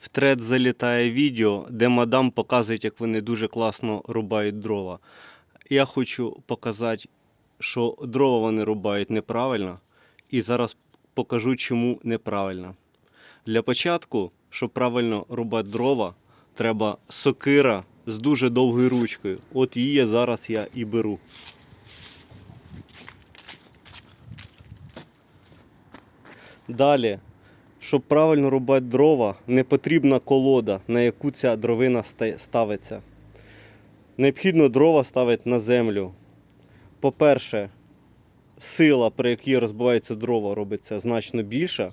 в тред залітає відео, де мадам показує, як вони дуже класно рубають дрова. Я хочу показати, що дрова вони рубають неправильно, і зараз покажу, чому неправильно. Для початку, щоб правильно рубати дрова, треба сокира з дуже довгою ручкою. От її зараз я і беру. Далі, щоб правильно рубати дрова, не потрібна колода, на яку ця дровина ставиться. Необхідно дрова ставити на землю. По-перше, сила, при якій розбиваються дрова, робиться значно більша.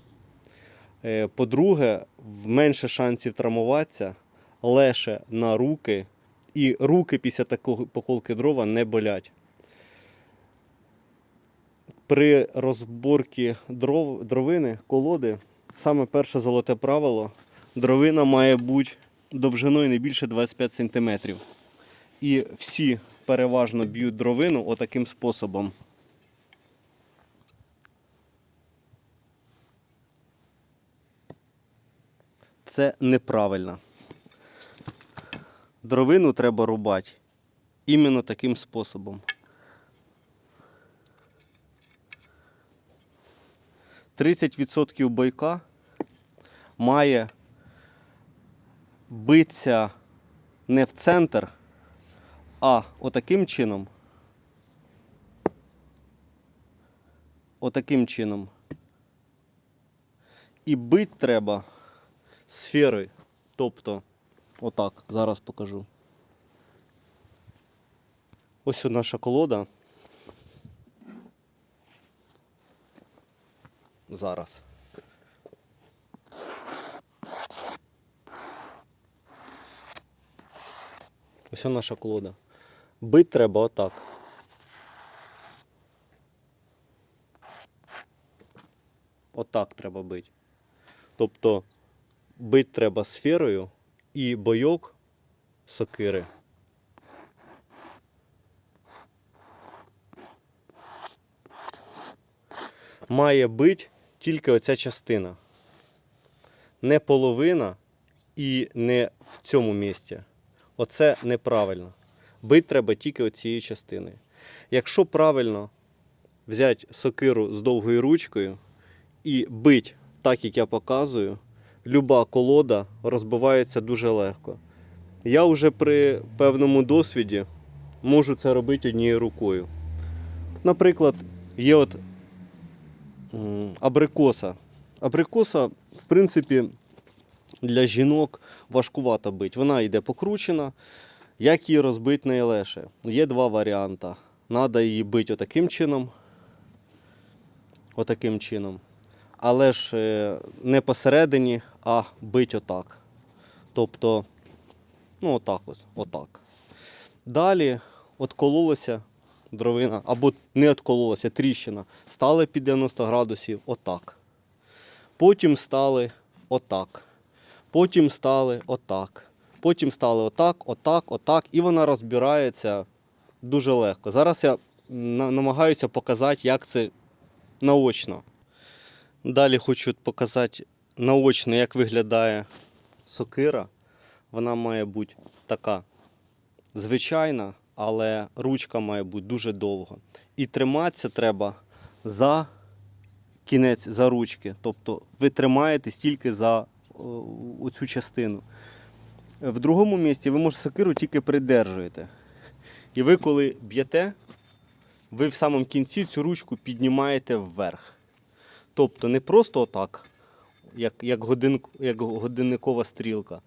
Е, По-друге, менше шансів травмуватися, легше на руки, і руки після такої поколки дрова не болять. При розборці дров, дровини, колоди, саме перше золоте правило, дровина має бути довжиною не більше 25 см. І всі переважно б'ють дровину отаким способом. Це неправильно. Дровину треба рубати іменно таким способом. 30% бойка має битися не в центр, а отаким чином. Отаким чином. І бить треба сферою. Тобто, отак, зараз покажу. Ось от наша колода. Зараз. Ось наша колода. Бить треба отак. Отак треба бити. Тобто бить треба сферою і бойок сокири. Має бить тільки оця частина. Не половина і не в цьому місці. Оце неправильно. Бить треба тільки оцією частиною. Якщо правильно взяти сокиру з довгою ручкою і бить так, як я показую, люба колода розбивається дуже легко. Я вже при певному досвіді можу це робити однією рукою. Наприклад, є от абрикоса. Абрикоса, в принципі, для жінок важкувато бить. Вона йде покручена. Як її розбити найлегше? Є два варіанти. Надо її бити отаким чином. Отаким чином. Але ж е, не посередині, а бить отак. Тобто, ну отак ось, отак. Далі откололася дровина, або не откололася, тріщина. Стали під 90 градусів отак. Потім стали отак. Потім стали отак. Потім стали отак, отак, отак. І вона розбирається дуже легко. Зараз я намагаюся показати, як це наочно. Далі хочу показати наочно, як виглядає сокира. Вона має бути така звичайна, але ручка має бути дуже довга. І триматися треба за кінець за ручки. Тобто ви тримаєтесь тільки за оцю частину. В другому місці ви можете сокиру тільки придержуєте. І ви, коли б'єте, ви в самому кінці цю ручку піднімаєте вверх. Тобто не просто отак, як, як, годин, як годинникова стрілка,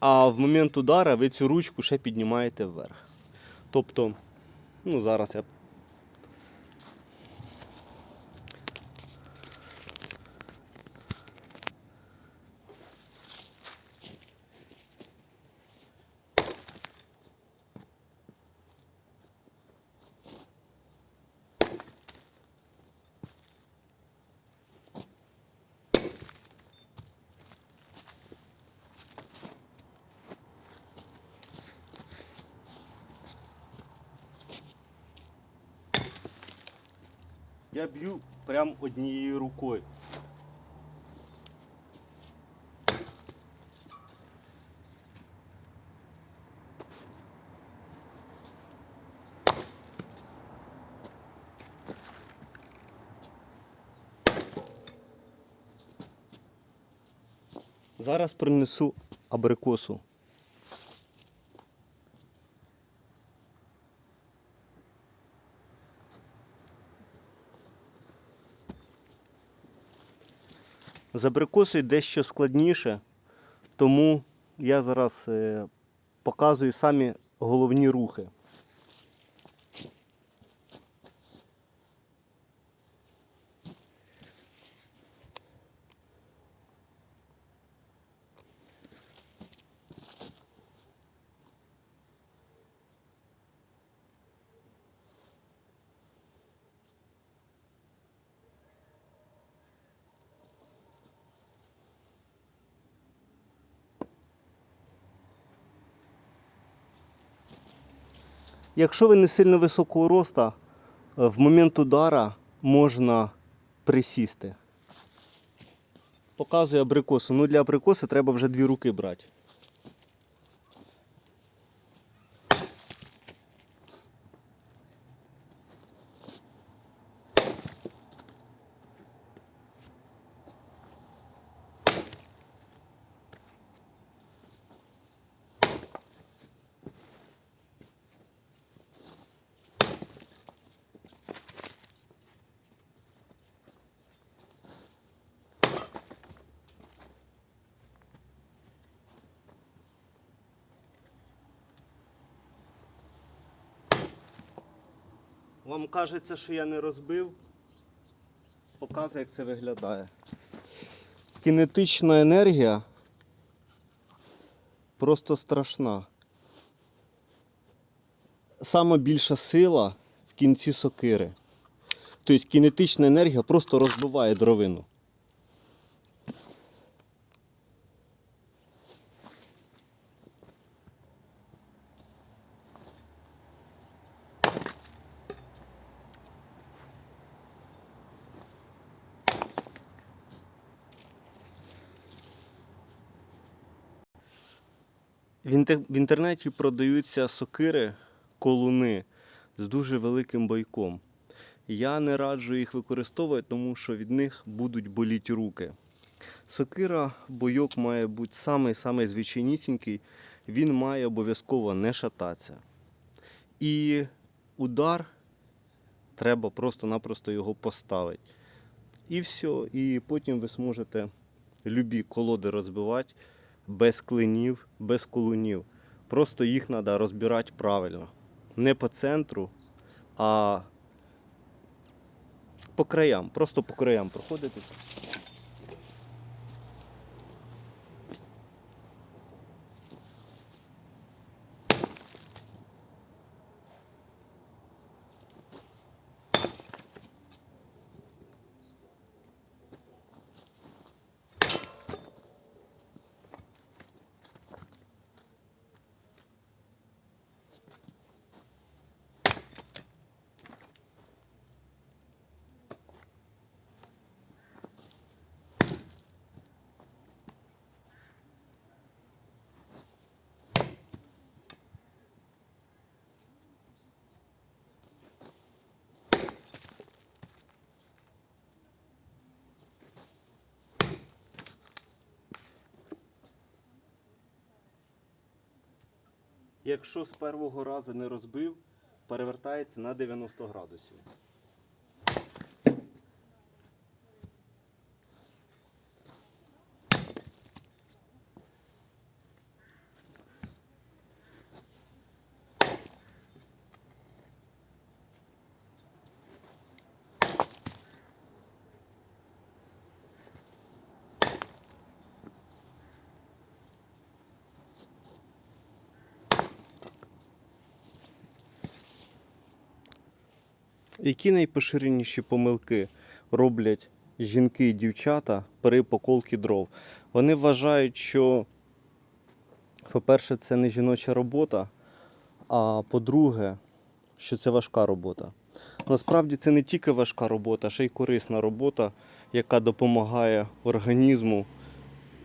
а в момент удара ви цю ручку ще піднімаєте вверх. Тобто, ну зараз я. Я б'ю прямо однією рукою. Зараз принесу абрикосу. З абрикосою дещо складніше, тому я зараз е, показую самі головні рухи. Якщо ви не сильно високого роста, е, в момент удара можна присісти. Показую абрикосу. Ну для абрикоси треба вже дві руки брати. Вам кажеться, що я не розбив. Показую, як це виглядає. Кінетична енергія просто страшна. Сама більша сила в кінці сокири. Тобто кінетична енергія просто розбиває дровину. В, інтернеті продаються сокири, колуни з дуже великим бойком. Я не раджу їх використовувати, тому що від них будуть боліти руки. Сокира, бойок має бути самий-самий звичайнісінький, він має обов'язково не шататися. І удар треба просто-напросто його поставити. І все. І потім ви зможете любі колоди розбивати без клинів, без колунів. Просто їх треба розбирати правильно. Не по центру, а по краям. Просто по краям проходити. Якщо з першого разу не розбив, перевертається на 90 градусів. Які найпоширеніші помилки роблять жінки і дівчата при поколці дров? Вони вважають, що, по-перше, це не жіноча робота, а по-друге, що це важка робота. Насправді це не тільки важка робота, ще й корисна робота, яка допомагає організму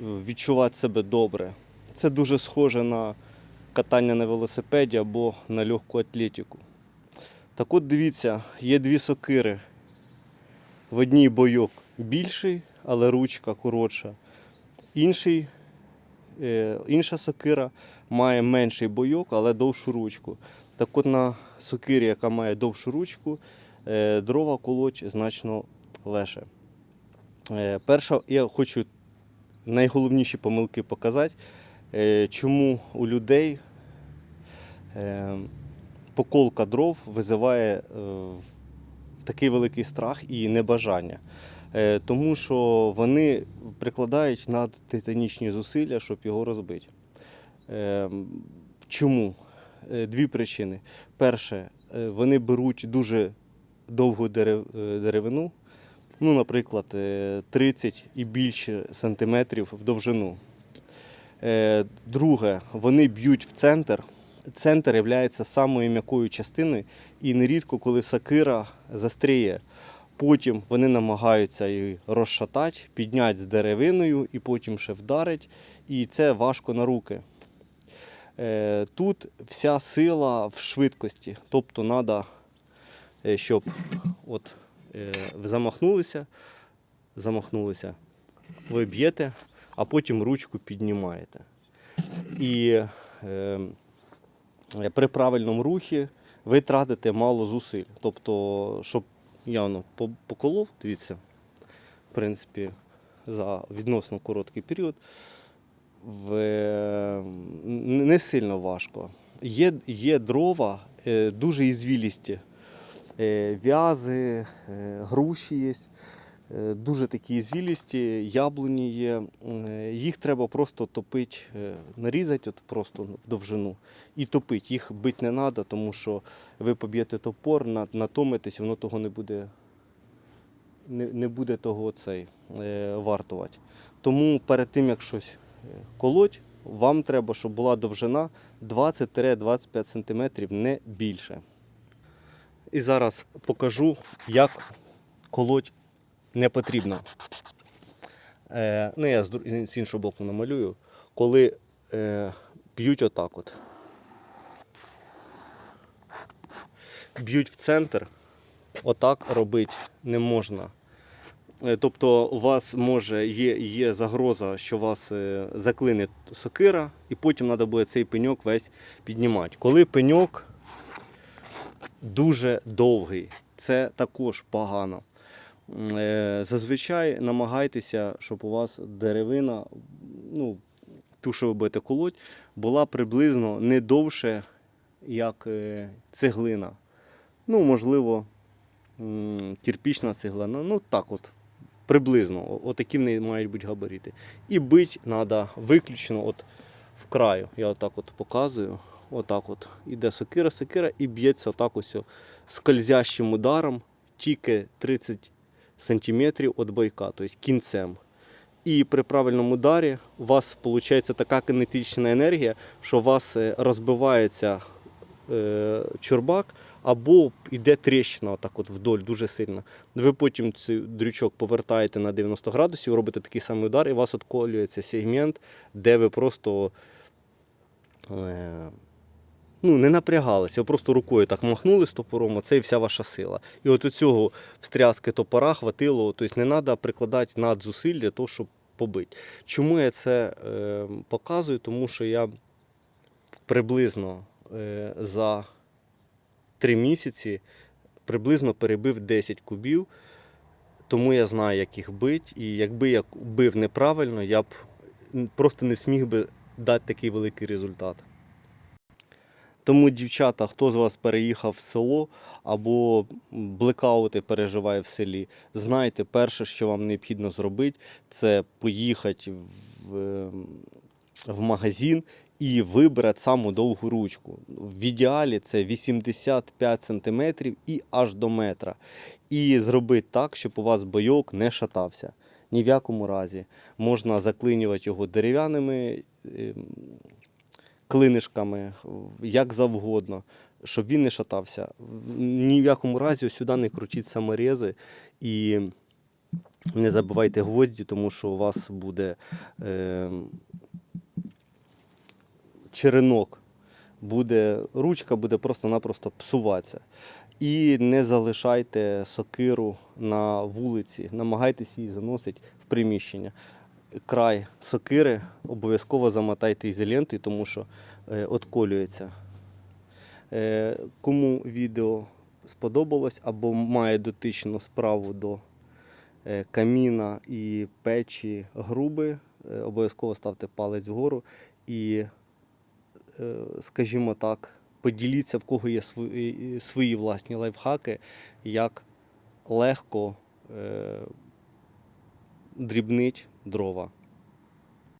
е, відчувати себе добре. Це дуже схоже на катання на велосипеді або на легку атлетику. Так от дивіться, є дві сокири. В одній бойок більший, але ручка коротша. Інший Е, інша сокира має менший бойок, але довшу ручку. Так от на сокирі, яка має довшу ручку, е, дрова колоть значно легше. Е, перша, я хочу найголовніші помилки показати, чому у людей поколка дров визиває е, такий великий страх і небажання. Е, Тому що вони прикладають надтитанічні зусилля, щоб його розбити. Е, Чому? Дві причини. Перше, вони беруть дуже довгу деревину, ну, наприклад, е, 30 і більше сантиметрів в довжину. Друге, вони б'ють в центр. Центр є самою м'якою частиною, і нерідко, коли сакира застріє, потім вони намагаються її розшатати, підняти з деревиною і потім ще вдарить. І це важко на руки. Е, Тут вся сила в швидкості. Тобто треба, щоб от, е, замахнулися, замахнулися, ви б'єте, а потім ручку піднімаєте. І е, при правильному рухі ви тратите мало зусиль. Тобто, щоб явно поколов, дивіться, в принципі, за відносно короткий період, в, е, не сильно важко. Є, є дрова е, дуже ізвілісті. Е, В'язи, е, груші є. Е, Дуже такі звілісті, яблуні є. Е, Їх треба просто топити, е, нарізати от просто в довжину і топити. Їх бити не треба, тому що ви поб'єте топор, натомитесь, воно того не буде, не, буде того цей, вартувати. Тому перед тим, як щось колоть, вам треба, щоб була довжина 20-25 см, не більше. І зараз покажу, як колоть не потрібно. Е, ну, я з, іншого боку намалюю, коли е, б'ють отак от. Б'ють в центр, отак робити не можна. Е, Тобто у вас може є, є загроза, що вас е, заклине сокира, і потім треба буде цей пеньок весь піднімати. Коли пеньок дуже довгий, це також погано. Е, Зазвичай намагайтеся, щоб у вас деревина, ну, ту, що ви будете колоть, була приблизно не довше, як е, цеглина. Ну, можливо, м, кирпічна цеглина. Ну, так от, приблизно. Отакі в неї мають бути габарити. І бить треба виключно от в краю. Я отак от показую. Отак от іде сокира, сокира і б'ється отак ось скользящим ударом, тільки 30 сантиметрів від бойка, тобто кінцем. І при правильному ударі у вас виходить така кинетична енергія, що у вас е, розбивається е, чурбак або йде тріщина отак от вдоль дуже сильно. Ви потім цей дрючок повертаєте на 90 градусів, робите такий самий удар, і у вас отколюється сегмент, де ви просто е, ну, не напрягалися, просто рукою так махнули з топором, оце і вся ваша сила. І от у цього встряски топора хватило, тобто не треба прикладати надзусиль для того, щоб побити. Чому я це е, показую? Тому що я приблизно е, за 3 місяці приблизно перебив 10 кубів, тому я знаю, як їх бити. І якби я бив неправильно, я б просто не зміг би дати такий великий результат. Тому, дівчата, хто з вас переїхав в село або блекаути переживає в селі, знайте, перше, що вам необхідно зробити, це поїхати в, в магазин і вибрати саму довгу ручку. В ідеалі це 85 см і аж до метра. І зробити так, щоб у вас бойок не шатався. Ні в якому разі. Можна заклинювати його дерев'яними ем, клинишками, як завгодно, щоб він не шатався. Ні в якому разі сюди не крутіть саморези і не забивайте гвозді, тому що у вас буде е, черенок, буде, ручка буде просто-напросто псуватися. І не залишайте сокиру на вулиці, намагайтеся її заносити в приміщення. Край сокири обов'язково замотайте ізолентою, тому що е, отколюється. Е, кому відео сподобалось або має дотичну справу до е, каміна і печі груби, обов'язково ставте палець вгору і, скажімо так, поділіться, в кого є свої, свої власні лайфхаки, як легко дрібнить дрова.